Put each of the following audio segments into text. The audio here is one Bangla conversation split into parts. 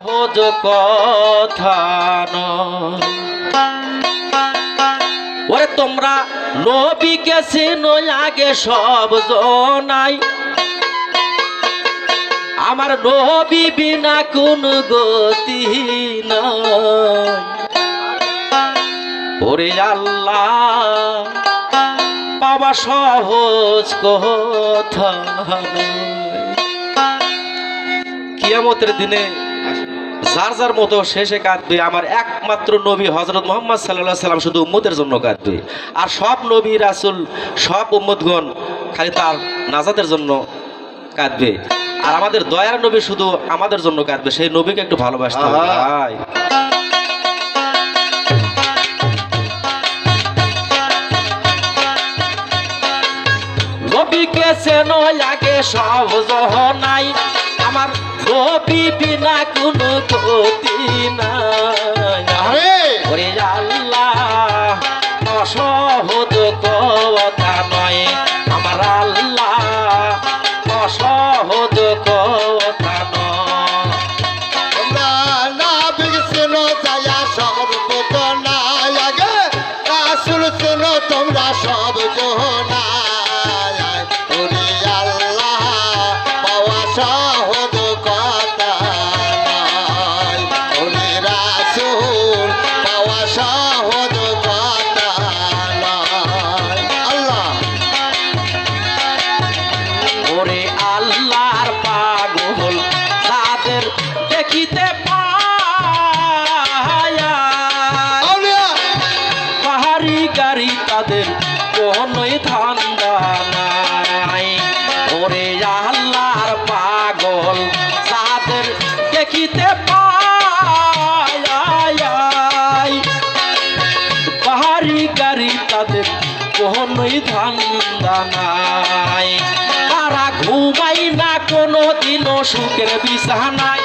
সহজ কথা। ওরে তোমরা নবীকে চেনো, আগে সব জনাই আমার নবী বিনা কোন গতি নয় ওরে আল্লাহ, পাওয়া সহজ কথা। কিয়ামতের দিনে যার যার মতো শেষে কাঁদবে আমার একমাত্র নবী হজরত মোহাম্মদ সাল্লাহ সাল্লাম শুধু উম্মতের জন্য কাঁদবে আর সব নবী রাসুল সব উম্মতগণ খালি তার নাজাদের জন্য কাঁদবে আর আমাদের দয়ার নবী শুধু আমাদের জন্য কাঁদবে সেই নবীকে একটু ভালোবাসতে। ভাই। নবীকে চেন আগে সব নাই আমার নবী বিনা কোনো গতি না ওরে আল্লাহ। কোনোই ধান্দা নাই ওরে আল্লাহর পাগল তাদের দেখিতে পায় পাহাড়ি গাড়ি তাদের কোনোই ধান্দা তারা ঘুমাই না, কোনো দিনও সুখের বিছানায়।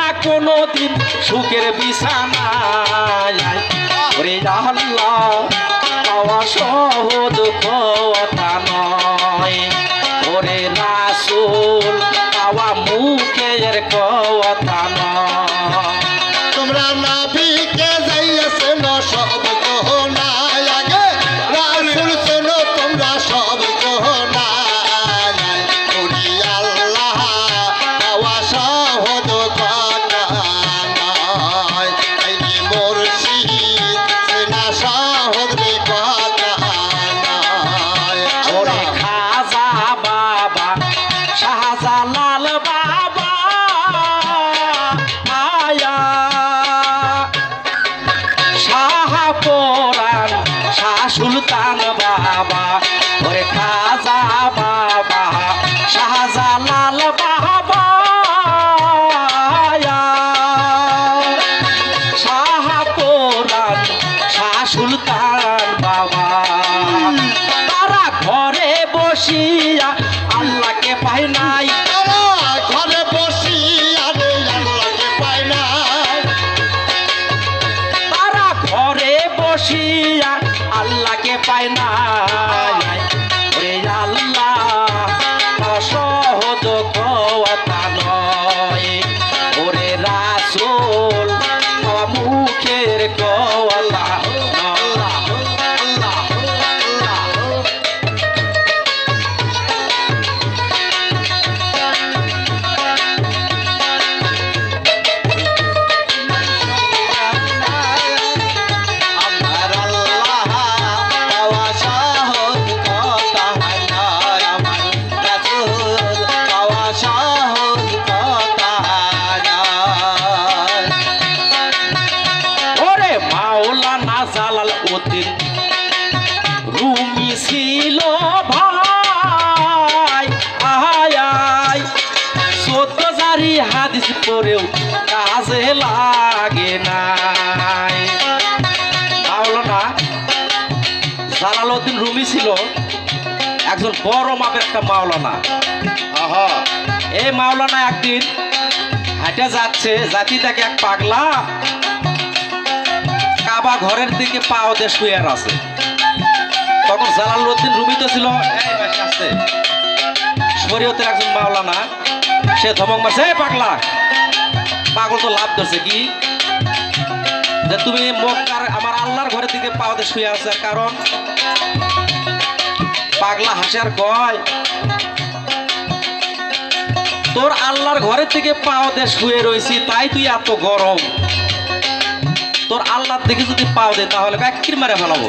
না কোনো দিন সুখের বিছানায়। ওরে সহজ কথা নয়। ওরে রাসুল, পাওয়া মুখের কথা নয়। সুলতান বাবা ওরে খাজা জালাল উদ্দিন রুমি ছিল ভাই আহায় আয় সত্য জারি হাদিস পড়েও কাজে লাগে নাই। মাওলানা জালাল উদ্দিন রুমি ছিল একজন বড় মাপের একটা মাওলানা। আহা। এই মাওলানা একদিন হাঁটে যাচ্ছে জাতি থেকে এক পাগলা কাবা ঘরের দিকে পা ওদের শুয়ে আছে তখন জালালউদ্দিন রুমি তো ছিল আছে শরীয়তের একজন মাওলানা, সে ধমক মারছে পাগলা, পাগল তো লাভ ধরছে কি? যে তুমি মক্কার, আমার আল্লাহর ঘরের দিকে পাওয়াতে শুয়ে আছে কারণ? পাগলা হাসে আর কয়, তোর আল্লাহর ঘরের থেকে পাওয়াতে শুয়ে রয়েছি, তাই তুই এত গরম। তোর আল্লাহর দিকে যদি পাও দে, তাহলে কাকির মারে ফেলাবো।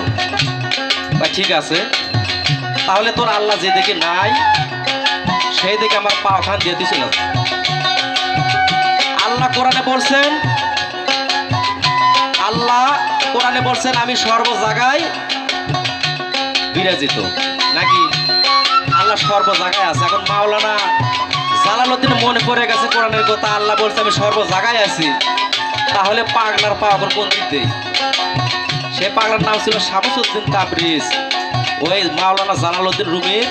বা ঠিক আছে। তাহলে তোর আল্লাহ যে দিকে নাই সেই দিকে আমার পা ওখান দিয়ে দিছিল। আল্লাহ কোরআনে বলছেন, আল্লাহ কোরআনে বলছেন, আমি সর্ব জায়গায় বিরাজিত। নাকি? আল্লাহ সর্ব জায়গায় আছে। এখন মাওলানা জালালুদ্দিন মনে পড়ে গেছে কোরআনের কথা। আল্লাহ বলছে, আমি সর্ব জায়গায় আছি। তাহলে পাগলার পা আবার কোন দিক দিয়ে? সে পাগলার নাম ছিল শামসুদ্দিন তাবরিজ। ওই মাওলানা জালালুদ্দিন রুমির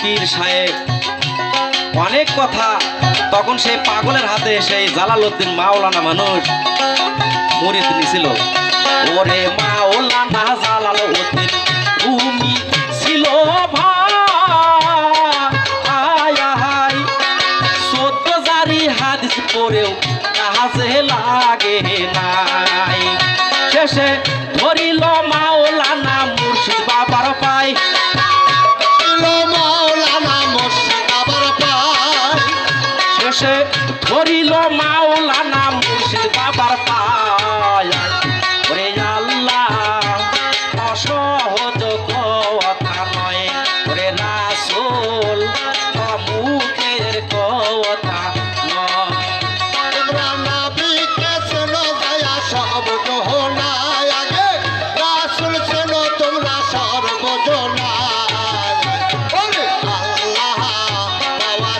পীর সাহেব। অনেক কথা, তখন সেই পাগলের হাতে সেই জালালউদ্দিন মাওলানা মানুষ মরিদ নিছিল। ওরে মাওলানা জালালউদ্দিন শেষে ধরিল মাওলানা মুর্শিদ বাবার পায় শেষে ধরিল মাওলানা মুর্শিদ বাবার পায়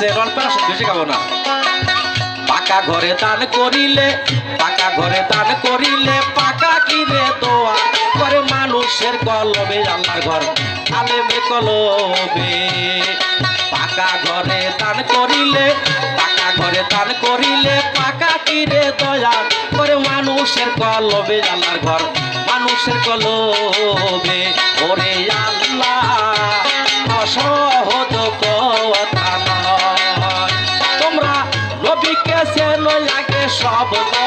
বলেছে অল্পের বেশি খাব না। পাকা ঘরে দান করিলে, পাকা ঘরে দান করিলে, পাকা কিনে দোয়া করে মানুষের কলবে আল্লাহর ঘর, আলেমে কলবে পাকা ঘরে দান করিলে, পাকা ঘরে দান করিলে, পাকা কিরে দয়া করে মানুষের কলবে আল্লাহর ঘর, মানুষের কলবে ওরে আল্লাহ লাগে